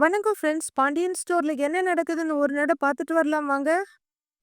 வணக்கம் ஃப்ரெண்ட்ஸ். பாண்டியன் ஸ்டோரில் என்ன நடக்குதுன்னு ஒரு நட பார்த்துட்டு வரலாம் வாங்க.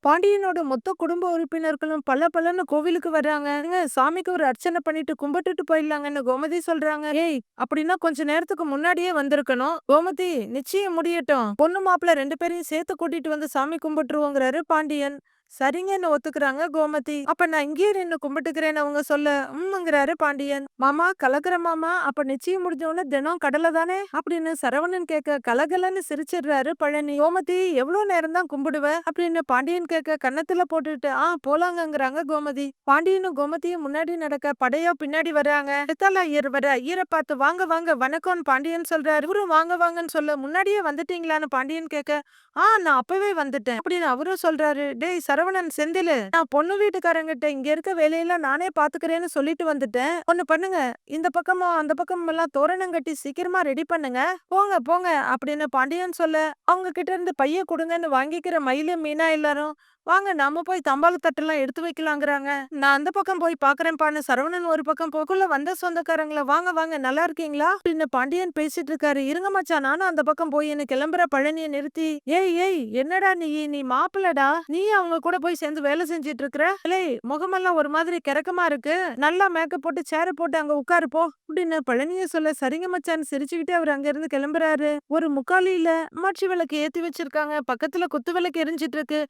பாண்டியனோட மொத்த குடும்ப உறுப்பினர்களும் பல பலன்னு கோவிலுக்கு வர்றாங்க. சாமிக்கு ஒரு அர்ச்சனை பண்ணிட்டு கும்பிட்டுட்டு போயிடலாங்கன்னு" கோமதி சொல்றாங்க. "ஏய் அப்படின்னா கொஞ்ச நேரத்துக்கு முன்னாடியே வந்திருக்கணும்." "கோமதி நிச்சயம் முடியட்டும். பொண்ணு மாப்பிள்ள ரெண்டு பேரையும் சேர்த்து கூட்டிட்டு வந்து சாமி கும்பிட்டுருவோங்கிறாரு பாண்டியன். சரிங்கன்னு ஒத்துக்குறாங்க கோமதி. "அப்ப நான் இங்கேயே நின்னு கும்பிட்டுக்கிறேன்னு" அவங்க சொல்ல, உம்ங்கிறாரு பாண்டியன். "மாமா கலக்குற மாமா. அப்ப நிச்சயம் முடிஞ்ச உடனே தினம் கடலை தானே?" அப்படின்னு சரவணன் கேட்க கலகலன்னு சிரிச்சிடுறாரு பழனி. "கோமதி எவ்வளவு நேரம் தான் கும்பிடுவ?" அப்படின்னு பாண்டியன் கேட்க கன்னத்துல போட்டுட்டு, "ஆ போலாங்கங்கிறாங்க கோமதி." பாண்டியனும் கோமதியும் முன்னாடி நடக்க படையா பின்னாடி வர்றாங்க. எத்தால ஐயர் வர ஐயரை பார்த்து "வாங்க வாங்க வணக்கம்னு" பாண்டியன் சொல்றாரு. இவரும் "வாங்க வாங்கன்னு" சொல்ல "முன்னாடியே வந்துட்டீங்களான்னு" பாண்டியன் கேட்க, "ஆ நான் அப்பவே வந்துட்டேன்" அப்படின்னு அவரும் சொல்றாரு. "டேய் சரவணன் செந்திலு நான் பொண்ணு வீட்டுக்காரங்கிட்ட இங்க இருக்க வேலையெல்லாம் நானே பாத்துக்கிறேன்னு சொல்லிட்டு வந்துட்டேன். ஒண்ணு பண்ணுங்க இந்த பக்கமும் அந்த பக்கமும் எல்லாம் தோரணம் கட்டி சீக்கிரமா ரெடி பண்ணுங்க. போங்க போங்க அப்படின்னு பாண்டியன் சொல்ல அவங்க கிட்ட இருந்து பைய கொடுங்கன்னு வாங்கிக்கிற மயிலும் மீனா எல்லாரும் வாங்க நாம போய் தம்பாளத்தட்டெல்லாம் எடுத்து வைக்கலாங்கிறாங்க. நான் அந்த பக்கம் போய் பாக்குறேன்பான்னு சரவணன் ஒரு பக்கம் போக்குள்ள வந்த சொந்தக்காரங்கள வாங்க வாங்க நல்லா இருக்கீங்களா? அப்படின்னு பாண்டியன் பேசிட்டு இருக்காரு. இருங்க மச்சா நானும் அந்த பக்கம் போயின்னு கிளம்புற பழனியை நிறுத்தி. ஏய் ஏய் என்னடா நீ? நீ மாப்பிள்ளடா? நீ அவங்க கூட போய் சேர்ந்து வேலை செஞ்சிட்டு இருக்கிற? முகமெல்லாம் ஒரு மாதிரி கிறக்கமா இருக்கு. நல்லா மேக்கப் போட்டு சேர போட்டு அங்க உட்காரு போ. அப்படின்னு பழனிய சொல்ல சரிங்க மச்சான்னு சிரிச்சுக்கிட்டு அவர் அங்க இருந்து கிளம்புறாரு. ஒரு முக்காலியில மாட்சி விளக்கு ஏத்தி வச்சிருக்காங்க. பக்கத்துல குத்து விளக்கு எரிஞ்சிட்டு இருக்கு.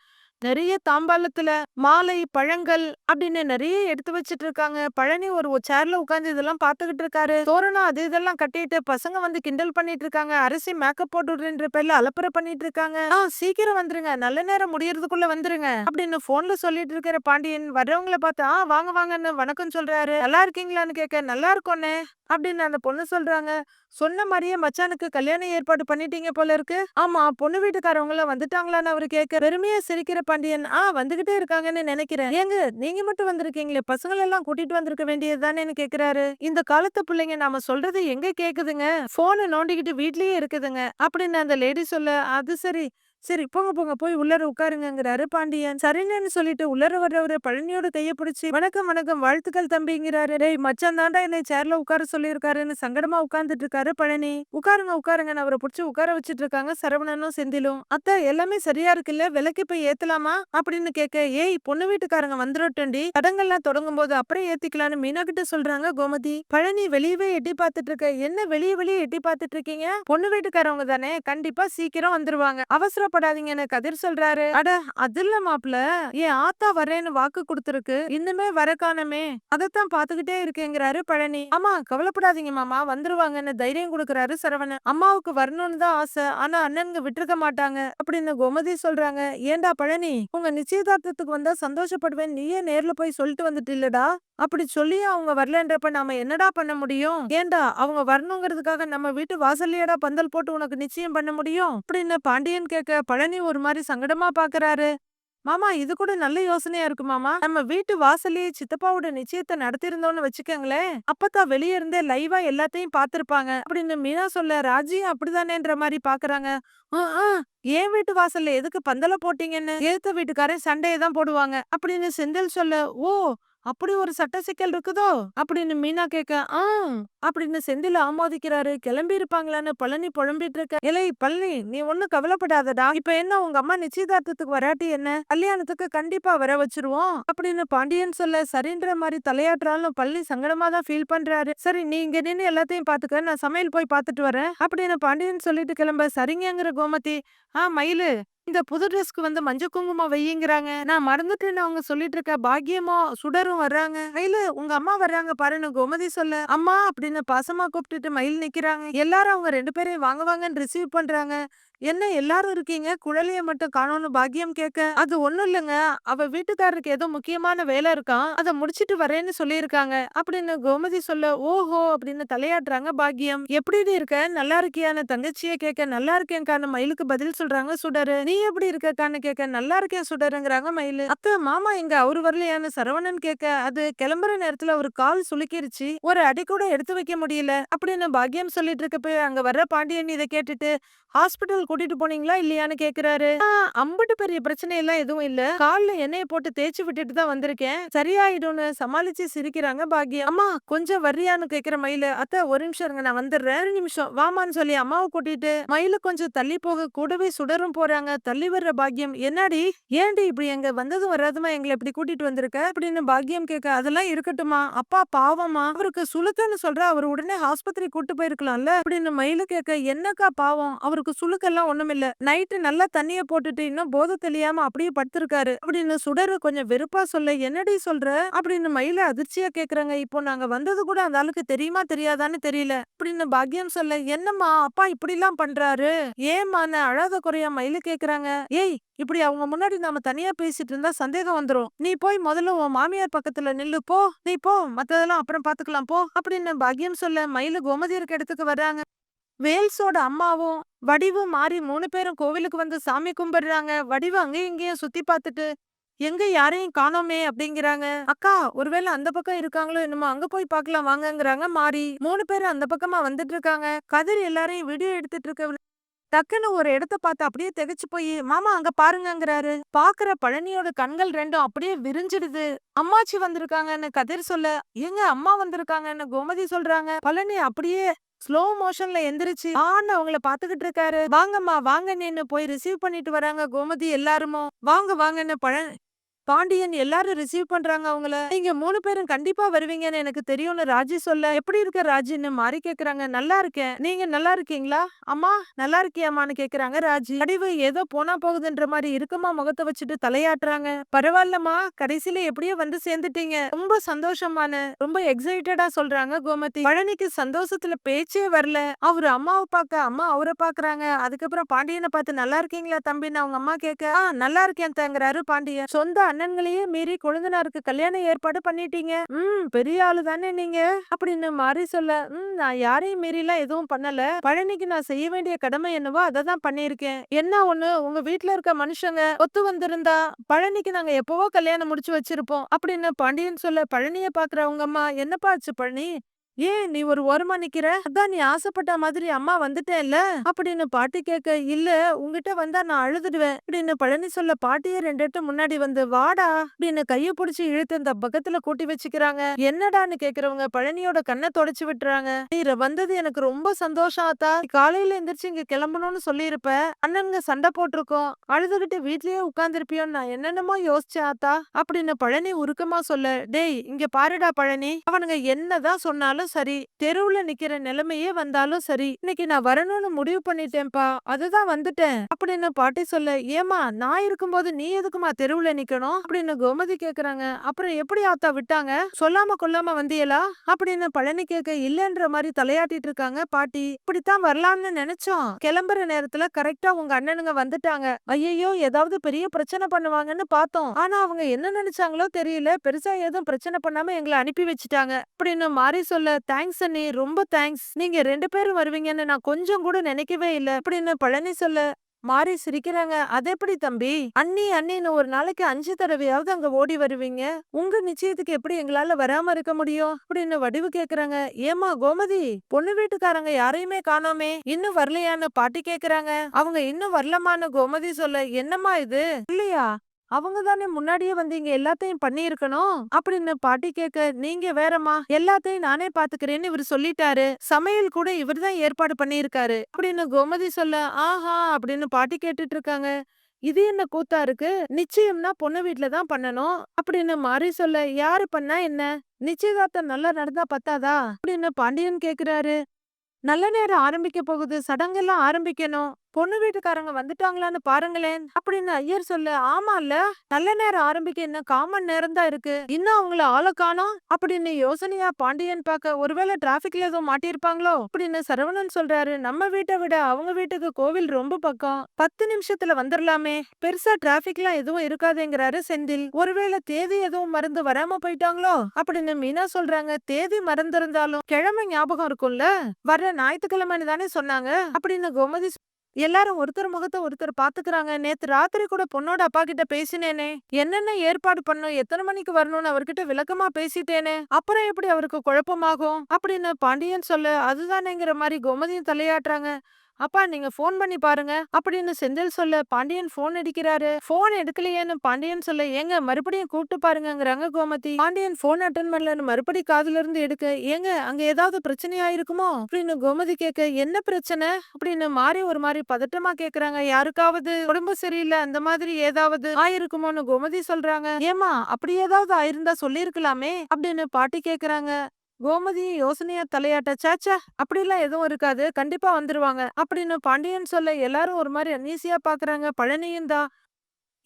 நிறைய தாம்பாளத்துல மாலை பழங்கள் அப்படின்னு நிறைய எடுத்து வச்சிட்டு இருக்காங்க பழனி ஒரு சேர்ல உட்காந்து இதெல்லாம் பாத்துக்கிட்டு இருக்காரு. தோரணம் அது இதெல்லாம் கட்டிட்டு பசங்க வந்து கிண்டல் பண்ணிட்டு இருக்காங்க அரிசி மேக்கப் போட்டுடுன்ற பேர்ல அலப்பற பண்ணிட்டு இருக்காங்க ஆ சீக்கிரம் வந்துருங்க. நல்ல நேரம் முடியறதுக்குள்ள வந்துருங்க அப்படின்னு போன்ல சொல்லிட்டு இருக்கிற பாண்டியன் வர்றவங்கள பார்த்து ஆ வாங்க வாங்கன்னு வணக்கம் சொல்றாரு. நல்லா இருக்கீங்களான்னு கேட்க நல்லா இருக்கோன்னு அப்படின்னு அந்த பொண்ணு சொல்றாங்க. சொன்ன மாதிரியே மச்சானுக்கு கல்யாணம் ஏற்பாடு பண்ணிட்டீங்க போல இருக்கு. ஆமா பொண்ணு வீட்டுக்காரவங்களும் வந்துட்டாங்களான்னு அவரு கேட்க பெருமையா சிரிக்கிற பாண்டியன் ஆ வந்துகிட்டே இருக்காங்கன்னு நினைக்கிறேன். ஏங்க நீங்க மட்டும் வந்திருக்கீங்களே பசங்களை எல்லாம் கூட்டிட்டு வந்திருக்க வேண்டியது கேக்குறாரு. இந்த காலத்து பிள்ளைங்க நாம சொல்றது எங்க கேக்குதுங்க? போனை நோண்டிக்கிட்டு வீட்லயே இருக்குதுங்க. அப்படின்னு அந்த லேடி சொல்ல அது சரி சரி போங்க போங்க போய் உள்ளர உட்காருங்கிறாரு பாண்டியன். சரின்னு சொல்லிட்டு உள்ளர வர்றவரு பழனியோட கைய பிடிச்சி வணக்கம் வணக்கம் வாழ்த்துக்கள் தம்பிங்கிறாரு டேய் மச்சான் தாண்டா என்னை சேர்ல உட்கார சொல்லியிருக்காருன்னு சங்கடமா உட்கார்ந்துட்டு இருக்காரு பழனி. உட்காருங்க உட்காருங்கன்னு அவரை பிடிச்சி உட்கார வச்சிட்டு இருக்காங்க சரவணனும் செந்திலும். அத்தை எல்லாமே சரியா இருக்குல்ல? விலைக்கு போய் ஏத்தலாமா? அப்படின்னு கேட்க ஏய் பொண்ணு வீட்டுக்காரங்க வந்துடட்டுண்டி தடங்கள்லாம் தொடங்கும் போது அப்புறம் ஏத்திக்கலாம்னு மீனா கிட்ட சொல்றாங்க கோமதி. பழனி வெளியவே எட்டி பார்த்துட்டு இருக்க என்ன வெளியே வெளியே எட்டி பார்த்துட்டு இருக்கீங்க பொண்ணு வீட்டுக்காரவங்க தானே. கண்டிப்பா சீக்கிரம் வந்துருவாங்க. அவசரம் அவசரப்படாதீங்கன்னு கதிர் சொல்றாரு. அட அதுல இல்ல மாப்பிள. ஆத்தா வரேன்னு வாக்கு கொடுத்துருக்கு. இன்னுமே வர காணமே. அதைத்தான் பாத்துக்கிட்டே இருக்கேங்கிறாரு பழனி. ஆமா கவலைப்படாதீங்க மாமா. வந்துருவாங்கன்னு தைரியம் கொடுக்கறாரு சரவணன். அம்மாவுக்கு வரணும்னு தான் ஆசை. ஆனா அண்ணனுங்க விட்டுருக்க மாட்டாங்க. அப்படின்னு கோமதி சொல்றாங்க. ஏண்டா பழனி? உங்க நிச்சயதார்த்தத்துக்கு வந்தா சந்தோஷப்படுவேன் நீயே நேர்ல போய் சொல்லிட்டு வந்துட்டு இல்லடா. அப்படி சொல்லி அவங்க வரலன்றப்ப நாம என்னடா பண்ண முடியும்? ஏண்டா அவங்க வரணுங்கிறதுக்காக நம்ம வீட்டு வாசல்லையடா பந்தல் போட்டு உனக்கு நிச்சயம் பண்ண முடியும்? அப்படின்னு பாண்டியன் கேட்க பழனி ஒரு மாதிரி சங்கடமா பாக்குறாரு. மாமா இது கூட நல்ல யோசனையா இருக்கு மாமா. நம்ம வீட்டு வாசல்லயே சித்தப்பாவோட நிச்சயத்தை நடத்திருந்தோம்னு வச்சுக்கோங்களேன். அப்பதான் வெளிய இருந்தே லைவா எல்லாத்தையும் பாத்திருப்பாங்க. அப்படின்னு மீனா சொல்ல ராஜியும் அப்படிதானேன்ற மாதிரி பாக்குறாங்க. ஏன் என் வீட்டு வாசல்ல எதுக்கு பந்தல போட்டீங்கன்னு? ஏத்த வீட்டுக்காரன் சண்டையை தான் போடுவாங்க. அப்படின்னு செந்தில் சொல்ல ஓ அப்படி ஒரு சட்ட சிக்கல் இருக்குதோ? அப்படின்னு மீனா கேட்க ஆ அப்படின்னு செந்தில ஆமோதிக்கிறாரு. கிளம்பி இருப்பாங்களான்னு பழனி புழம்பிட்டு இருக்க இலை பழனி நீ ஒண்ணும் கவலைப்படாதடா. இப்ப என்ன உங்க அம்மா நிச்சயதார்த்தத்துக்கு வராட்டி என்ன? கல்யாணத்துக்கு கண்டிப்பா வர வச்சிருவோம். அப்படின்னு பாண்டியன் சொல்ல சரின்ற மாதிரி தலையாட்டுறாலும் பழனி சங்கடமா தான் ஃபீல் பண்றாரு. சரி நீ இங்க நின்று எல்லாத்தையும் பாத்துக்க. நான் சமையல் போய் பாத்துட்டு வரேன். அப்படின்னு பாண்டியன் சொல்லிட்டு கிளம்ப சரிங்கங்கிற கோமதி. ஆ மயிலு இந்த புது ட்ரெஸ்க்கு வந்து மஞ்சள் குங்குமம் வையுங்கிறாங்க. நான் மறந்துட்டேன்னு அவங்க சொல்லிட்டு இருக்க பாக்கியமா, சுடரும் வர்றாங்க. மயிலு உங்க அம்மா வர்றாங்க பாருன்னு கோமதி சொல்ல அம்மா அப்படின்னு பாசமா கூப்பிட்டுட்டு மயில் நிக்கிறாங்க. எல்லாரும் அவங்க ரெண்டு பேரையும் வாங்க வாங்கன்னு ரிசீவ் பண்றாங்க. என்ன எல்லாரும் இருக்கீங்க? குழலிய மட்டும் காணோம்னு பாக்கியம் கேட்க? அது ஒண்ணும் இல்லைங்க. அவ வீட்டுக்காரருக்கு ஏதோ முக்கியமான வேலை இருக்கான் அதை முடிச்சிட்டு வரேன்னு சொல்லியிருக்காங்க. அப்படின்னு கோமதி சொல்ல ஓஹோ அப்படின்னு தலையாடுறாங்க பாக்கியம். எப்படி இருக்க? நல்லா இருக்கியான்னு தங்கச்சிய கேட்க நல்லா இருக்கேன்கான்னு மயிலுக்கு பதில் சொல்றாங்க சுடரு. நீ எப்படி இருக்கக்கான்னு கேட்க நல்லா இருக்கேன் சுடருங்கிறாங்க மயிலு. அத்த மாமா இங்க அவரு வரலையான்னு சரவணன் கேட்க அது கிளம்புற நேரத்துல ஒரு கால் சுளுக்கிருச்சு. ஒரு அடி கூட எடுத்து வைக்க முடியல. அப்படின்னு பாக்கியம் சொல்லிட்டு இருக்கப்ப அங்க வர்ற பாண்டியன் இதை கேட்டுட்டு ஹாஸ்பிட்டல் கூட்டிட்டு போனீங்களா இல்லையான்னு கேக்குறாரு. அம்பட்டு பெரிய பிரச்சனை எல்லாம் எதுவும் இல்ல. கால்ல எண்ணெய போட்டு தேய்ச்சி விட்டுட்டு தான் வந்திருக்கேன். சரியாயிடும்னு சமாளிச்சு சிரிக்கிறாங்க பாக்கியம் அம்மா கொஞ்சம் வர்றியான்னு கேக்குற மயிலு. அத்தை ஒரு நிமிஷம் இருங்க நான் வந்துடுறேன். ஒரு நிமிஷம். வாமான்னு சொல்லி அம்மாவை கூட்டிட்டு மயில கொஞ்சம் தள்ளி போக கூடவே சுடரும் போறாங்க. தள்ளி வர்ற பாக்கியம் என்னடி? ஏன்டி இப்படி எங்க வந்ததும் வராதுமா? எங்களை இப்படி கூட்டிட்டு வந்திருக்க? அப்படின்னு பாக்கியம் கேட்க அதெல்லாம் இருக்கட்டுமா அப்பா பாவமா அவருக்கு சுளுக்குன்னு சொல்ற அவர் உடனே ஆஸ்பத்திரி கூட்டு போயிருக்கலாம்ல? அப்படின்னு மயில கேட்க என்னக்கா பாவம்? அவருக்கு சுளுக்கெல்லாம் ஒண்ணுமில்ல நைட்டு நல்லா தண்ணிய போட்டுட்டு இன்னும் போதை தெளியாம அப்படியே படுத்திருக்காரு. அப்படின்னு சுடரு கொஞ்சம் வெறுப்பா சொல்ல என்னடி சொல்ற? அப்படின்னு மயில அதிர்ச்சியா கேக்குறாங்க. இப்போ நாங்க வந்தது கூட அந்த ஆளுக்கு தெரியுமா தெரியாதான்னு தெரியல. அப்படின்னு பாக்கியம் சொல்ல என்னம்மா அப்பா இப்படி எல்லாம் பண்றாரு? ஏமான நான் அழாத குறையா மயில கேக்குறாங்க. ஏய் இப்படி அவங்க முன்னாடி நாம தனியா பேசிட்டு இருந்தா சந்தேகம் வந்துரும். நீ போய் முதல்ல உன் மாமியார் பக்கத்துல நில்லு போ. நீ போ மத்ததெல்லாம் அப்புறம் பாத்துக்கலாம் போ. அப்படின்னு பாக்கியம் சொல்ல மயிலு கோமதி இருக்க இடத்துக்கு வர்றாங்க. வேல்ஸோட அம்மாவும் வடிவு மாறி மூணு பேரும் கோவிலுக்கு வந்து சாமி கும்பிடுறாங்க. வடிவு அங்கேயும் இங்கேயும் சுத்தி பார்த்துட்டு எங்க யாரையும் காணோமே அப்படிங்கிறாங்க. அக்கா ஒருவேளை அந்த பக்கம் இருக்காங்களோ என்னமோ அங்க போய் பார்க்கலாம் வாங்கங்கிறாங்க. மாறி மூணு பேரும் அந்த பக்கமா வந்துட்டு இருக்காங்க. கதிர் எல்லாரையும் வீடியோ எடுத்துட்டு இருக்க டக்குன்னு ஒரு இடத்த பார்த்து அப்படியே திகச்சு போய் மாமா அங்க பாருங்கங்கிறாரு. பாக்குற பழனியோட கண்கள் ரெண்டும் அப்படியே விரிஞ்சிடுது. அம்மாச்சி வந்திருக்காங்கன்னு கதிர் சொல்ல எங்க அம்மா வந்திருக்காங்கன்னு கோமதி சொல்றாங்க. பழனி அப்படியே ஸ்லோ மோஷன்ல எந்திரிச்சு ஆன்னு அவங்கள பாத்துக்கிட்டு இருக்காரு. வாங்கம்மா வாங்க நின்னு போய் ரிசீவ் பண்ணிட்டு வராங்க கோமதி எல்லாருமோ. வாங்க வாங்கன்னு பழ பாண்டியன் எல்லாரும் ரிசீவ் பண்றாங்க அவங்கள. நீங்க மூணு பேரும் கண்டிப்பா வருவீங்கன்னு எனக்கு தெரியும்னு ராஜி சொல்ல. எப்படி இருக்க ராஜின்னு மாறி கேக்குறாங்க. நல்லா இருக்கேன். நீங்க நல்லா இருக்கீங்களா? அம்மா நல்லா இருக்கியாமான்னு கேக்குறாங்க ராஜி. அடிவு ஏதோ போனா போகுதுன்ற மாதிரி இருக்குமா முகத்தை வச்சுட்டு தலையாட்டுறாங்க. பரவாயில்லம்மா. கடைசியில எப்படியோ வந்து சேர்ந்துட்டீங்க. ரொம்ப சந்தோஷமான ரொம்ப எக்ஸைட்டடா சொல்றாங்க கோமதி. பழனிக்கு சந்தோஷத்துல பேச்சே வரல. அவரு அம்மாவை பார்க்க அம்மா அவரை பாக்குறாங்க. அதுக்கப்புறம் பாண்டியனை பார்த்து நல்லா இருக்கீங்களா தம்பின்னு அவங்க அம்மா கேட்க ஆ நல்லா இருக்கேன் தங்குறாரு பாண்டியன். சொந்த அண்ணன்களையே மீறி கொழுந்தனாருக்கு கல்யாணம் ஏற்பாடு பண்ணிட்டீங்க. ம் பெரிய ஆளு தானே நீங்க. அப்படின்னு மாறி சொல்ல ம் நான் யாரையும் மீறிலாம் எதுவும் பண்ணல. பழனிக்கு நான் செய்ய வேண்டிய கடமை என்னவோ அதை தான் பண்ணியிருக்கேன். என்ன ஒண்ணு உங்க வீட்ல இருக்க மனுஷங்க ஒத்து வந்திருந்தா பழனிக்கு நாங்க எப்பவோ கல்யாணம் முடிச்சு வச்சிருப்போம் அப்படின்னு பாண்டியன் சொல்ல பழனிய பாக்குற அம்மா என்னப்பா ஆச்சு பழனி? ஏன் நீ ஒரு ஓரமா நிக்கிற? அதான் நீ ஆசைப்பட்ட மாதிரி அம்மா வந்துட்டேன்ல? அப்படின்னு பாட்டி கேட்க இல்ல உங்ககிட்ட வந்தா நான் அழுதுடுவேன். அப்படின்னு பழனி சொல்ல பாட்டியே ரெண்டு எட்டு முன்னாடி வந்து வாடா அப்படின்னு கைய புடிச்சு இழுத்து அந்த பக்கத்துல கூட்டி வச்சுக்கிறாங்க. என்னடான்னு கேக்குறவங்க பழனியோட கண்ணை தொடச்சு விட்டுறாங்க. நீ வந்தது எனக்கு ரொம்ப சந்தோஷம் ஆத்தா. காலையில எந்திரிச்சு இங்க கிளம்பணும்னு சொல்லியிருப்ப. அண்ணனுங்க சண்டை போட்டிருக்கோம். அழுதுகிட்டு வீட்லயே உட்கார்ந்துருப்பியோன்னு நான் என்னென்னமோ யோசிச்சேன் ஆத்தா அப்படின்னு பழனி உருக்கமா சொல்ல டேய் இங்க பாருடா பழனி. அவனுங்க என்னதான் சொன்னாலும் சரி தெருவுல நிக்கிற நிலைமையே வந்தாலும் சரி இன்னைக்கு நான் வரணும்னு முடிவு பண்ணிட்டேன்ப்பா அதுதான் வந்துட்டேன் அப்படின்னு பாட்டி சொல்ல ஏமா நான் இருக்கும்போது நீ எதுக்குமா தெருவுல நிக்கணும்? அப்படின்னு கோமதி கேக்குறாங்க அப்புறம் எப்படி ஆத்தா விட்டாங்க? சொல்லாம கொல்லாம வந்தியலா? அப்படின்னு பழனி கேட்க இல்லன்ற மாதிரி தலையாட்டிட்டு இருக்காங்க பாட்டி இப்படித்தான் வரலாம்னு நினைச்சோம் கிளம்புற நேரத்துல கரெக்டா உங்க அண்ணனுங்க வந்துட்டாங்க ஐயோ ஏதாவது பெரிய பிரச்சனை பண்ணுவாங்கன்னு பார்த்தோம் ஆனா அவங்க என்ன நினைச்சாங்களோ தெரியல பெருசா எதுவும் பிரச்சனை பண்ணாம எங்களை அனுப்பி வச்சுட்டாங்க அப்படின்னு மாறி சொல்ல தேங்க்ஸ் அண்ணி ரொம்ப தேங்க்ஸ் நீங்க ரெண்டு பேரும் வருவீங்கன்னு நான் கொஞ்சம் கூட நினைக்கவே இல்ல. அப்படின்னு பழனி சொல்ல மாறி சிரிக்கிறாங்க. அது எப்படி தம்பி? அண்ணி அண்ணின்னு ஒரு நாளைக்கு அஞ்சு தடவையாவது அங்க ஓடி வருவீங்க. உங்க நிச்சயத்துக்கு எப்படி எங்களால வராம இருக்க முடியும்? அப்படின்னு வடிவு கேக்குறாங்க. ஏமா கோமதி பொண்ணு வீட்டுக்காரங்க யாரையுமே காணோமே. இன்னும் வரலையான்னு பாட்டி கேக்குறாங்க. அவங்க இன்னும் வரலமான்னு கோமதி சொல்ல என்னம்மா இது? இல்லையா. அவங்க தானே முன்னாடியே வந்து இங்க எல்லாத்தையும் பண்ணியிருக்கணும்? அப்படின்னு பாட்டி கேட்க நீங்க வேறம்மா எல்லாத்தையும் நானே பாத்துக்கிறேன்னு இவர் சொல்லிட்டாரு. சமையல் கூட இவர் தான் ஏற்பாடு பண்ணியிருக்காரு. அப்படின்னு கோமதி சொல்ல ஆஹா அப்படின்னு பாட்டி கேட்டுட்டு இருக்காங்க இது என்ன கூத்தா இருக்கு? நிச்சயம்னா பொண்ணு வீட்ல தான் பண்ணணும். அப்படின்னு மாறி சொல்ல யாரு பண்ணா என்ன? நிச்சயதார்த்தம் நல்லா நடந்தா பத்தாதா? அப்படின்னு பாண்டியன் கேக்குறாரு. நல்ல நேரம் ஆரம்பிக்க போகுது. சடங்கெல்லாம் ஆரம்பிக்கணும். பொண்ணு வீட்டுக்காரங்க வந்துட்டாங்களான்னு பாருங்களேன். அப்படின்னு ஐயர் சொல்ல இல்ல நல்ல நேரம் ஆரம்பிக்க என்ன காமன் நேரம் தான் இருக்கு. இன்னும் அவங்கள ஆள காணோம். அப்படின்னு யோசனையா பாண்டியன் பார்க்க ஒருவேளை டிராபிக்ல எதுவும் மாட்டியிருப்பாங்களோ? அப்படின்னு சரவணன் சொல்றாரு. நம்ம வீட்டை விட அவங்க வீட்டுக்கு கோவில் ரொம்ப பக்கம். பத்து நிமிஷத்துல வந்துடலாமே பெருசா டிராபிக்லாம் எதுவும் இருக்காதுங்கிறாரு செந்தில். ஒருவேளை தேதி எதுவும் மறந்து வராம போயிட்டாங்களோ? அப்படின்னு மீனா சொல்றாங்க. தேதி மறந்திருந்தாலும் கிழமை ஞாபகம் இருக்கும்ல? வர்ற ஞாயிற்றுக்கிழமைன்னு தானே சொன்னாங்க. அப்படின்னு கோமதி எல்லாரும் ஒருத்தர் முகத்தை ஒருத்தர் பாத்துக்கிறாங்க. நேத்து ராத்திரி கூட பொண்ணோட அப்பா கிட்ட பேசினேனே. என்னென்ன ஏற்பாடு பண்ணும் எத்தனை மணிக்கு வரணும்னு அவர்கிட்ட விளக்கமா பேசிட்டேனே. அப்புறம் எப்படி அவருக்கு குழப்பமாகும்? அப்படின்னு பாண்டியன் சொல்ல. அதுதானேங்கிற மாதிரி கோமதியும் தலையாட்டுறாங்க. அப்பா நீங்க ஃபோன் பண்ணி பாருங்க. அப்படின்னு செந்தில் சொல்ல பாண்டியன் ஃபோன் அடிக்கிறாரு. ஃபோன் எடுக்கலையேன்னு பாண்டியன் சொல்ல ஏங்க மறுபடியும் கூப்பிட்டு பாருங்கங்கிறாங்க கோமதி. பாண்டியன் போன் அட்டன் பண்ணலன்னு மறுபடி காதுல இருந்து எடுக்க ஏங்க அங்க ஏதாவது பிரச்சனையா இருக்குமோ? அப்படின்னு கோமதி கேட்க என்ன பிரச்சனை? அப்படின்னு மாறி ஒரு மாதிரி பதட்டமா கேக்குறாங்க யாருக்காவது உடம்பு சரியில்லை அந்த மாதிரி ஏதாவது ஆயிருக்குமோன்னு கோமதி சொல்றாங்க. ஏமா அப்படி ஏதாவது ஆயிருந்தா சொல்லிருக்கலாமே அப்படின்னு பாட்டி கேக்குறாங்க கோமதி யோசனையா தலையாட்ட சாச்சா அப்படிலாம் எதுவும் இருக்காது. கண்டிப்பா வந்துருவாங்க. அப்படின்னு பாண்டியன் சொல்ல எல்லாரும் ஒரு மாதிரி அன்னீசியா பாக்குறாங்க. பழனியும் தான்.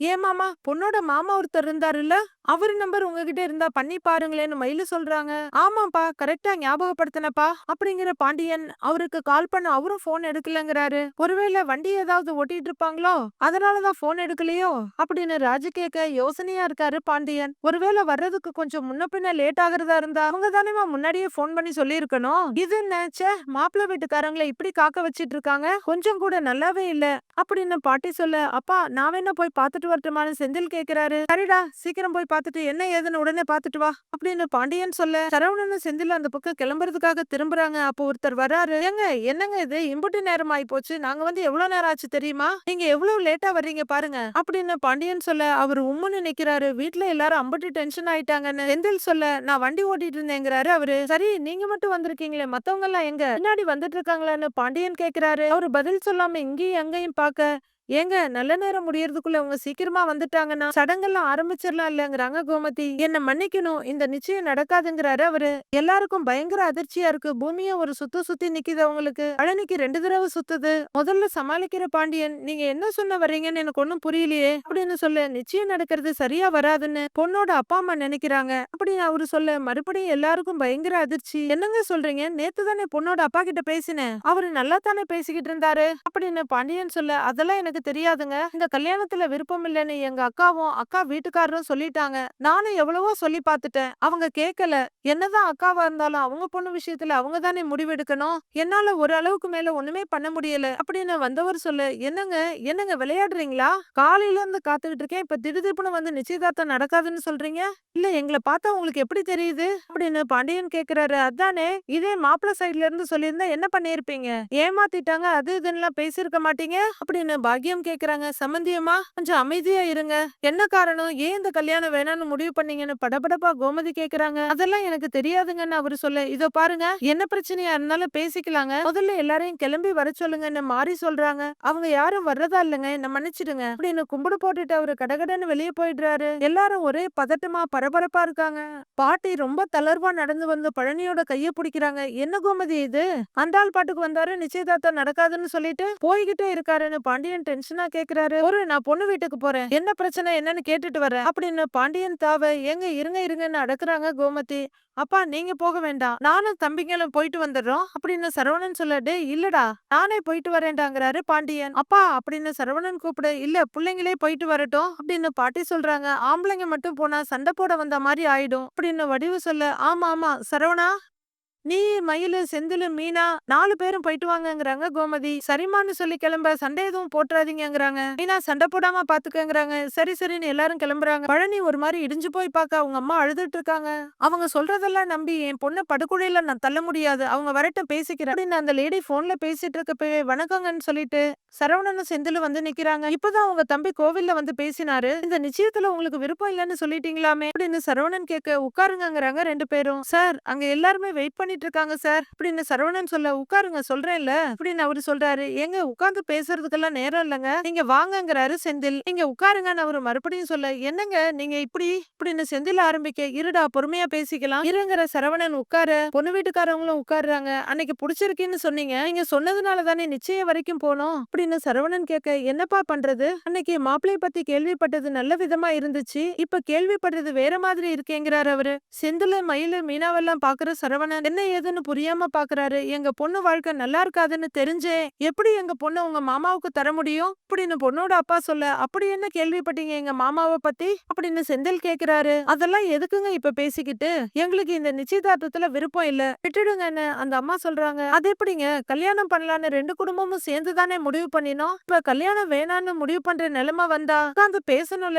ஏன் மாமா? பொண்ணோட மாமா ஒருத்தர் இருந்தாருல்ல? அவரு நம்பர் உங்ககிட்ட இருந்தா பண்ணி பாருங்களேன்னு மயிலு சொல்றாங்க. ஆமாப்பா கரெக்டா ஞாபகப்படுத்தினப்பா அப்படிங்கிற பாண்டியன் அவருக்கு கால் பண்ண அவரும் போன் எடுக்கலங்கிறாரு. ஒருவேளை வண்டி ஏதாவது ஓட்டிட்டு இருப்பாங்களோ அதனாலதான் போன் எடுக்கலையோ? அப்படின்னு ராஜு கேட்க யோசனையா இருக்காரு பாண்டியன். ஒருவேளை வர்றதுக்கு கொஞ்சம் முன்ன பின்ன லேட் ஆகுறதா இருந்தா அவங்க தானேமா முன்னாடியே போன் பண்ணி சொல்லியிருக்கணும்? இது என்னச்சே மாப்பிள்ளை வீட்டுக்காரங்களை இப்படி காக்க வச்சிட்டு இருக்காங்க கொஞ்சம் கூட நல்லாவே இல்ல அப்படின்னு பாட்டி சொல்ல அப்பா நான் வேணா போய் பாத்துட்டு வரட்டுமான்னு செந்தில் கேக்குறாரு சரிடா சீக்கிரம் போய் பார்த்துட்டு என்ன ஏதுன்னு உடனே பார்த்துட்டு வா அப்படின்னு பாண்டியன் சொல்ல சரவணன் செந்தில் அந்த பக்கம் கிளம்புறதுக்காக திரும்புறாங்க. அப்போ ஒருத்தர் வராரு. ஏங்க என்னங்க இது? இம்புட்டு நேரம் ஆயி போச்சு. நாங்க வந்து எவ்வளவு நேரம் ஆச்சு தெரியுமா? நீங்க எவ்வளவு லேட்டா வர்றீங்க பாருங்க அப்படின்னு பாண்டியன் சொல்ல அவர் உம்முன்னு நிக்கிறாரு. வீட்டுல எல்லாரும் அம்புட்டு டென்ஷன் ஆயிட்டாங்கன்னு செந்தில் சொல்ல நான் வண்டி ஓட்டிட்டு இருந்தேங்கிறாரு அவரு. சரி நீங்க மட்டும் வந்திருக்கீங்களே மத்தவங்க எல்லாம் எங்க? பின்னாடி வந்துட்டு இருக்காங்களான்னு பாண்டியன் கேக்குறாரு அவரு பதில் சொல்லாம இங்கேயும் அங்கேயும் பாக்க ஏங்க நல்ல நேரம் முடியறதுக்குள்ள அவங்க சீக்கிரமா வந்துட்டாங்கன்னா சடங்கெல்லாம் ஆரம்பிச்சிடலாம் இல்லங்கிறாங்க கோமதி. என்ன மன்னிக்கணும் இந்த நிச்சயம் நடக்காதுங்கிறாரு அவரு. எல்லாருக்கும் பயங்கர அதிர்ச்சியா இருக்கு. பூமிய ஒரு சுத்து சுத்தி நிக்குது அவங்களுக்கு. பழனிக்கு ரெண்டு தடவை சுத்துது. முதல்ல சமாளிக்கிற பாண்டியன் நீங்க என்ன சொன்ன வர்றீங்கன்னு எனக்கு ஒன்னும் புரியலையே அப்படின்னு சொல்ல நிச்சயம் நடக்கிறது சரியா வராதுன்னு பொண்ணோட அப்பா அம்மா நினைக்கிறாங்க அப்படின்னு அவரு சொல்ல மறுபடியும் எல்லாருக்கும் பயங்கர அதிர்ச்சி. என்னங்க சொல்றீங்க? நேத்து தானே பொண்ணோட அப்பா கிட்ட பேசினேன். அவரு நல்லா தானே பேசிக்கிட்டு இருந்தாரு அப்படின்னு பாண்டியன் சொல்ல அதெல்லாம் எனக்கு தெரியாதுங்க. இந்த கல்யாணத்துல விருப்பம் இல்லைன்னு எங்க அக்காவும் அக்கா வீட்டுக்காரரும் சொல்லிட்டாங்க. நானும் எவ்வளவோ சொல்லி பார்த்துட்டேன். அவங்க கேட்கல என்னதான் அக்காவா இருந்தாலும் அவங்க பொண்ணு விஷயத்துல அவங்க தானே முடிவெடுக்கணும். என்னால ஒரு அளவுக்கு மேல ஒண்ணுமே பண்ண முடியல அப்படின்னு வந்தவர் சொல்லு. என்னங்க? என்னங்க விளையாடுறீங்களா? காலையில இருந்து காத்துக்கிட்டு இருக்கேன். இப்ப திடுதிப்புன்னு வந்து நிச்சயதார்த்தம் நடக்காதுன்னு சொல்றீங்க? இல்ல எங்களை பார்த்தா உங்களுக்கு எப்படி தெரியுது? அப்படின்னு பாண்டியன் கேக்குறாரு. அதானே? இதே மாப்பிள்ள சைட்ல இருந்து சொல்லியிருந்தா என்ன பண்ணிருப்பீங்க ஏமாத்திட்டாங்க. அது இதுன்னு பேசியிருக்க மாட்டீங்க? அப்படின்னு பாக்கியம் கேக்குறாங்க. சம்மந்தியமா கொஞ்சம் அமைதியா இருங்க. என்ன காரணம்? ஏன் இந்த கல்யாணம் வேணாம்னு முடிவு பண்ணீங்கன்னு படபடப்பா கோமதி கேக்குறாங்க. அதெல்லாம் எனக்கு தெரியாதுங்கன்னு அவரு சொல்ல இதோ பாருங்க என்ன பிரச்சனையா இருந்தாலும் பேசிக்கலாங்க. முதல்ல எல்லாரையும் கிளம்பி வர சொல்லுங்கன்னு மாறி சொல்றாங்க. அவங்க யாரும் வர்றதா இல்லைங்க என்ன மன்னிச்சிடுங்க அப்படின்னு கும்பிடு போட்டுட்டு அவரு கடகடன்னு வெளியே போயிடுறாரு. எல்லாரும் ஒரே பதட்டமா பரபரப்பா இருக்காங்க. பாட்டி ரொம்ப தளர்வா நடந்து வந்து பழனியோட கைய பிடிக்கிறாங்க. என்ன கோமதி இது? அந்தாள் பாட்டுக்கு வந்தாரு நிச்சயதார்த்தம் நடக்காதுன்னு சொல்லிட்டு போய்கிட்டே இருக்காருன்னு பாண்டியன் டென்ஷனா கேக்குறாரு. ஒரு நான் பொண்ணு வீட்டுக்கு போறேன். என்ன பிரச்சனை? என்னன்னு கேட்டுட்டு வரேன். அப்படின்னு பாண்டியன் தாவ எங்க இருங்க இருங்கன்னு அடக்குறாங்க கோமதி. அப்பா நீங்க போக வேண்டாம். நானும் தம்பிங்களும் போயிட்டு வந்துடுறோம். அப்படின்னு சரவணன் சொல்ல டே இல்லடா. நானே போயிட்டு வரேன்டாங்கிறாரு பாண்டியன். அப்பா அப்படின்னு சரவணன் கூப்பிடு இல்ல பிள்ளைங்களே போயிட்டு வரட்டும். அப்படின்னு பாட்டி சொல்றாங்க. ஆம்பளைங்க மட்டும் போனா சண்டை போட வந்த மாதிரி ஆயிடும். அப்படின்னு வடிவு சொல்ல ஆமா ஆமா. சரவணா? நீ மயிலு செந்திலு மீனா நாலு பேரும் போயிட்டு வாங்கங்கிறாங்க கோமதி. சரிமான்னு சொல்லி கிளம்ப சண்டை எதுவும் போட்டுறாதீங்கிறாங்க மீனா சண்டை போடாம பாத்துக்கங்கிறாங்க. சரி சரின்னு எல்லாரும் கிளம்புறாங்க. பழனி ஒரு மாதிரி இடிஞ்சு போய் பார்க்க அவங்க அம்மா அழுதுட்டு இருக்காங்க. அவங்க சொல்றதெல்லாம் நம்பி என் பொண்ணு படுகொலையில நான் தள்ள முடியாது. அவங்க வரட்டும் பேசிக்கிறேன் அப்படின்னு அந்த லேடி போன்ல பேசிட்டு இருக்கப்பவே வணக்கங்கன்னு சொல்லிட்டு சரவணனும் செந்திலும் வந்து நிக்கிறாங்க. இப்பதான் அவங்க தம்பி கோவில்ல வந்து பேசினாரு. இந்த நிச்சயத்துல உங்களுக்கு விருப்பம் இல்லைன்னு சொல்லிட்டீங்களாமே அப்படின்னு சரவணன் கேட்க உட்காருங்கிறாங்க ரெண்டு பேரும். சார் அங்க எல்லாருமே வெயிட் பண்ணி பண்ணிட்டு இருக்காங்க சார். அப்படின்னு சரவணன் சொல்ல உட்காருங்க சொல்றேன்ல. அப்படின்னு அவரு சொல்றாரு. ஏங்க உட்காந்து பேசுறதுக்கெல்லாம் நேரம் இல்லைங்க. நீங்க வாங்கங்கிறாரு செந்தில். நீங்க உட்காருங்கன்னு அவரு மறுபடியும் சொல்ல என்னங்க நீங்க இப்படி இப்படின்னு செந்தில் ஆரம்பிக்க இருடா பொறுமையா பேசிக்கலாம். இருங்கிற சரவணன் உட்கார பொண்ணு வீட்டுக்காரவங்களும் உட்காருறாங்க. அன்னைக்கு பிடிச்சிருக்குன்னு சொன்னீங்க. நீங்க சொன்னதுனால தானே நிச்சயம் வரைக்கும் போனோம். அப்படின்னு சரவணன் கேட்க என்னப்பா பண்றது? அன்னைக்கு மாப்பிள்ளை பத்தி கேள்விப்பட்டது நல்ல விதமா இருந்துச்சு. இப்ப கேள்விப்பட்டது வேற மாதிரி இருக்கேங்கிறாரு அவரு. செந்தில மயிலு மீனாவெல்லாம் பாக்குற சரவணன் என்ன ஏதுன்னு புரியாம பாக்குறாரு. எங்க பொண்ணு வாழ்க்கை நல்லா இருக்காதுன்னு தெரிஞ்சே எப்படி எங்க பொண்ணு உங்க மாமாவுக்கு தர முடியும்? அப்படின்னு பொண்ணோட அப்பா சொல்ல அப்படி என்ன கேள்விப்பட்டீங்க எங்க மாமாவை பத்தி? அப்படின்னு செந்தில் கேக்குறாரு. அதெல்லாம் எதுக்குங்க இப்ப பேசிக்கிட்டு? எங்களுக்கு இந்த நிச்சயதார்த்தத்துல விருப்பம் இல்ல. விட்டுடுங்கன்னு அந்த அம்மா சொல்றாங்க அது எப்படிங்க? கல்யாணம் பண்ணலான்னு ரெண்டு குடும்பமும் சேர்ந்து தானே முடிவு பண்ணினோம்? இப்ப கல்யாணம் வேணான்னு முடிவு பண்ற நிலைமை வந்தா உட்காந்து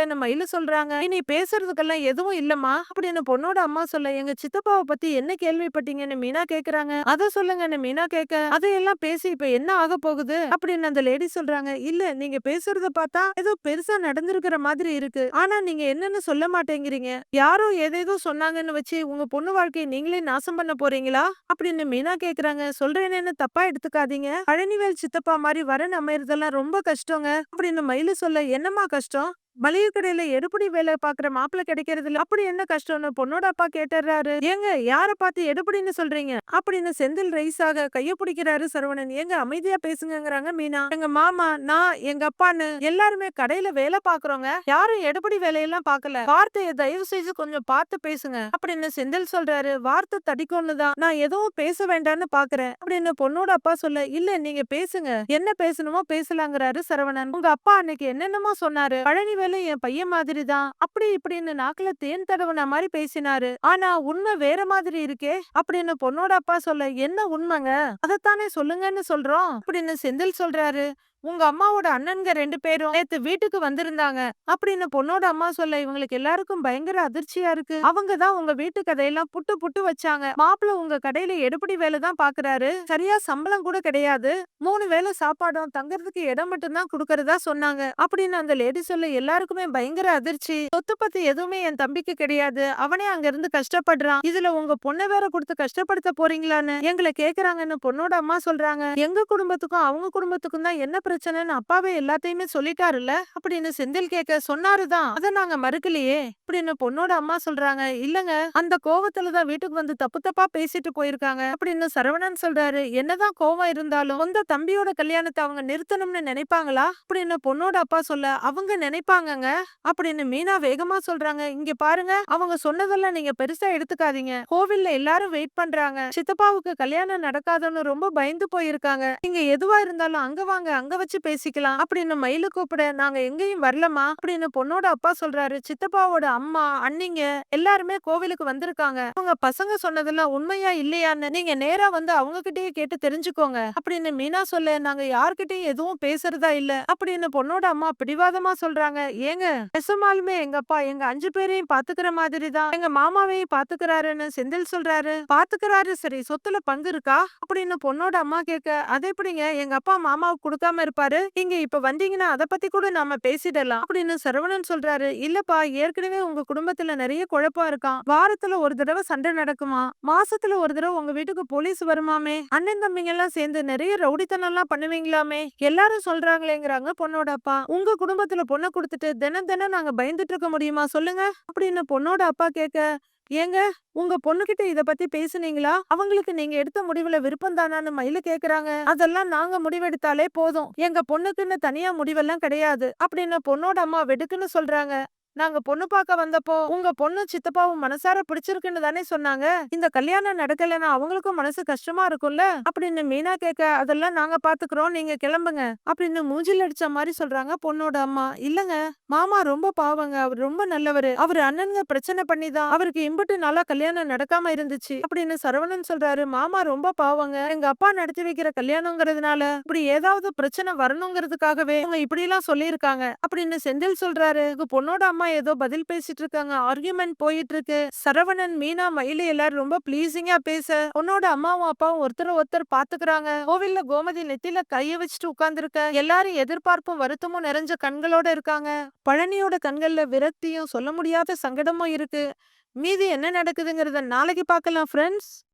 நம்ம இல்ல சொல்றாங்க. இனி பேசுறதுக்கெல்லாம் எதுவும் இல்லம்மா. அப்படின்னு பொண்ணோட அம்மா சொல்ல எங்க சித்தப்பாவை பத்தி என்ன கேள்விப்பட்டீங்கன்னு அப்படின்னு மீனா கேக்குறாங்க. அத சொல்லுங்கன்னு மீனா கேக்க அதையெல்லாம் பேசி இப்ப என்ன ஆக போகுது? அப்படின்னு அந்த லேடி சொல்றாங்க. இல்ல நீங்க பேசுறத பார்த்தா ஏதோ பெருசா நடந்திருக்கிற மாதிரி இருக்கு. ஆனா நீங்க என்னன்னு சொல்ல மாட்டேங்கிறீங்க. யாரோ ஏதேதோ சொன்னாங்கன்னு வச்சு உங்க பொண்ணு வாழ்க்கையை நீங்களே நாசம் பண்ண போறீங்களா? அப்படின்னு மீனா கேக்குறாங்க. சொல்றேன்னு தப்பா எடுத்துக்காதீங்க. பழனிவேல் சித்தப்பா மாதிரி வரன் அமையறதெல்லாம் ரொம்ப கஷ்டங்க. அப்படின்னு மயிலு சொல்ல என்னமா கஷ்டம்? மளிகை கடையில எடுப்படி வேலை பாக்குற மாப்பிள்ளை கிடைக்கிறது இல்ல அப்படி என்ன கஷ்டம்னு பொண்ணோட அப்பா கேட்டுறாரு. ஏங்க யார பார்த்து எடுப்படின்னு சொல்றீங்க? அப்படின்னு செந்தில் ரைஸாக கைய பிடிக்கிறாரு சரவணன். ஏங்க அமைதியா பேசுங்கிறாங்க மீனா. எங்க மாமா நான் எங்க அப்பான்னு எல்லாருமே கடையில வேலை பாக்குறோங்க யாரும் எடுபடி வேலையெல்லாம் பாக்கல வார்த்தையை தயவு செய்து கொஞ்சம் பார்த்து பேசுங்க. அப்படின்னு செந்தில் சொல்றாரு. வார்த்தை தடிக்கும்னு தான். நான் எதுவும் பேச வேண்டாம்னு பாக்குறேன் அப்படின்னு பொண்ணோட அப்பா சொல்ல இல்ல நீங்க பேசுங்க. என்ன பேசணுமோ பேசலாங்கிறாரு சரவணன். உங்க அப்பா அன்னைக்கு என்னென்னமோ சொன்னாரு. பழனி வேலை என் பையன் மாதிரி தான் அப்படி இப்படின்னு நாக்குல தேன் தடவுன மாதிரி பேசினாரு. ஆனா உண்மை வேற மாதிரி இருக்கே அப்படின்னு பொண்ணோட அப்பா சொல்ல என்ன உண்மைங்க? அதைத்தானே சொல்லுங்கன்னு சொல்றோம் அப்படின்னு செந்தில் சொல்றாரு. உங்க அம்மாவோட அண்ணன்க ரெண்டு பேரும் நேத்து வீட்டுக்கு வந்திருந்தாங்க. அப்படின்னு பொண்ணோட அம்மா சொல்ல இவங்களுக்கு எல்லாருக்கும் பயங்கர அதிர்ச்சியா இருக்கு. அவங்க தான் உங்க வீட்டு கதையெல்லாம் புட்டு புட்டு வச்சாங்க. மாப்பிள்ள உங்க கடையில எடுபடி வேலை தான் பாக்குறாரு. சரியா சம்பளம் கூட கிடையாது. மூணு வேளை சாப்பாடும் தங்கறதுக்கு இடம் மட்டும் தான் குடுக்கறதா சொன்னாங்க. அப்படின்னு அந்த லேடி சொல்ல எல்லாருக்குமே பயங்கர அதிர்ச்சி. சொத்து பத்தி எதுவுமே என் தம்பிக்கு கிடையாது. அவனே அங்க இருந்து கஷ்டப்படுறான். இதுல உங்க பொண்ணை வேற கொடுத்து கஷ்டப்படுத்த போறீங்களான்னு எங்களை கேக்குறாங்கன்னு பொண்ணோட அம்மா சொல்றாங்க. எங்க குடும்பத்துக்கும் அவங்க குடும்பத்துக்கும் தான் என்ன பிரச்சனைன்னு அப்பாவே எல்லாத்தையுமே சொல்லிட்டாருல்ல? அப்படின்னு செந்தில் கேட்க சொன்னாருதான் அதை நாங்க மறுக்கலையே அப்படின்னு பொண்ணோட அம்மா சொல்றாங்க. இல்லங்க அந்த கோவத்துலதான் வீட்டுக்கு வந்து தப்பு தப்பா பேசிட்டு போயிருக்காங்க அப்படின்னு சரவணன் சொல்றாரு. என்னதான் கோவம் இருந்தாலும் சொந்த தம்பியோட கல்யாணத்தை அவங்க நிறுத்தணும்னு நினைப்பாங்களா? அப்படின்னு பொண்ணோட அப்பா சொல்ல அவங்க நினைப்பாங்கங்க அப்படின்னு மீனா வேகமா சொல்றாங்க. இங்க பாருங்க அவங்க சொன்னதெல்லாம் நீங்க பெருசா எடுத்துக்காதீங்க. கோவில்ல எல்லாரும் வெயிட் பண்றாங்க. சித்தப்பாவுக்கு கல்யாணம் நடக்காதுன்னு ரொம்ப பயந்து போயிருக்காங்க. நீங்க எதுவா இருந்தாலும் அங்க வாங்க அங்க வச்சு பேசிக்கலாம். அப்படின்னு மயில கூப்பிட நாங்க எங்கேயும் வரலமா அப்படின்னு பொண்ணோட அப்பா சொல்றாரு. சித்தப்பாவோட அம்மா அண்ணிங்க எல்லாருமே கோவிலுக்கு வந்திருக்காங்க. அவங்க பசங்க சொன்னதெல்லாம் உண்மையா இல்லையான்னு நீங்க நேரா வந்து அவங்க கிட்டயே கேட்டு தெரிஞ்சுக்கோங்க. அப்படின்னு மீனா சொல்ல நாங்க யார்கிட்டயும் எதுவும் பேசுறதா இல்ல அப்படின்னு பொண்ணோட அம்மா பிடிவாதமா சொல்றாங்க. ஏங்க நெசமாலுமே எங்க அப்பா எங்க அஞ்சு பேரையும் பாத்துக்கிற மாதிரி தான். எங்க மாமாவையும் பாத்துக்கிறாருன்னு செந்தில் சொல்றாரு. பாத்துக்கிறாரு சரி சொத்துல பங்கு இருக்கா? அப்படின்னு பொண்ணோட அம்மா கேட்க அது எப்படிங்க? எங்க அப்பா மாமாவுக்கு கொடுக்காம இருப்பாரு. இங்க இப்ப வந்தீங்கன்னா அத பத்தி கூட நாம பேசிடலாம் அப்படின்னு சரவணன் சொல்றாரு. இல்லப்பா ஏற்கனவே உங்க குடும்பத்துல நிறைய குழப்பம் இருக்கான் வாரத்துல ஒரு தடவை சண்டை நடக்குமா? மாசத்துல ஒரு தடவை உங்க வீட்டுக்கு போலீஸ் வருமாமே? அண்ணன் தம்பிங்க எல்லாம் சேர்ந்து நிறைய ரவுடித்தனம் எல்லாம் பண்ணுவீங்களாமே? எல்லாரும் சொல்றாங்களேங்கிறாங்க பொண்ணோட அப்பா. உங்க குடும்பத்துல பொண்ணை கொடுத்துட்டு தினம் தினம் நாங்க பயந்துட்டு இருக்க முடியுமா? சொல்லுங்க அப்படின்னு பொண்ணோட அப்பா கேட்க ஏங்க உங்க பொண்ணுகிட்ட இத பத்தி பேசுனீங்களா? அவங்களுக்கு நீங்க எடுத்த முடிவுல விருப்பம் தானான்னு மயிலு கேக்குறாங்க. அதெல்லாம் நாங்க முடிவெடுத்தாலே போதும். எங்க பொண்ணுக்குன்னு தனியா முடிவெல்லாம் கிடையாது. அப்படின்னு பொண்ணோட அம்மா வெடுக்குன்னு சொல்றாங்க. நாங்க பொண்ணு பார்க்க வந்தப்போ உங்க பொண்ணு சித்தப்பாவும் மனசார பிடிச்சிருக்குன்னு தானே சொன்னாங்க. இந்த கல்யாணம் நடக்கலைன்னா அவங்களுக்கும் மனசு கஷ்டமா இருக்கும்ல? அப்படின்னு மீனா கேட்க அதெல்லாம் நாங்க பாத்துக்கிறோம். நீங்க கிளம்புங்க. அப்படின்னு மூஞ்சில் அடிச்ச மாதிரி சொல்றாங்க பொண்ணோட அம்மா. இல்லங்க. மாமா ரொம்ப பாவங்க. அவர் ரொம்ப நல்லவரு. அவர் அண்ணனுங்க பிரச்சனை பண்ணிதான் அவருக்கு இம்புட்டு நாளா கல்யாணம் நடக்காம இருந்துச்சு. அப்படின்னு சரவணன் சொல்றாரு. மாமா ரொம்ப பாவங்க. எங்க அப்பா நடத்தி வைக்கிற கல்யாணங்கிறதுனால இப்படி ஏதாவது பிரச்சனை வரணுங்கிறதுக்காகவே அவங்க இப்படி எல்லாம் சொல்லியிருக்காங்க. அப்படின்னு செந்தில் சொல்றாரு. பொண்ணோட அம்மா ஏதோ பதில் பேசிட்டு இருக்காங்க ஆர்கியூமெண்ட் போயிட்டு இருக்கு சரவணன் மீனா மயிலு எல்லாரும் ரொம்ப பிளீசிங்கா பேச உன்னோட அம்மாவும் அப்பாவும் ஒருத்தர் ஒருத்தர் பாத்துக்கிறாங்க. கோவில்ல கோமதி நெத்தில கைய வச்சுட்டு உட்கார்ந்துருக்க எல்லாரும் எதிர்பார்ப்பும் வருத்தமும் நிறைஞ்ச கண்களோட இருக்காங்க. பழனியோட கண்கள்ல விரக்தியும் சொல்ல முடியாத சங்கடமும் இருக்கு. மீதி என்ன நடக்குதுங்கிறத நாளைக்கு பார்க்கலாம் ஃப்ரெண்ட்ஸ்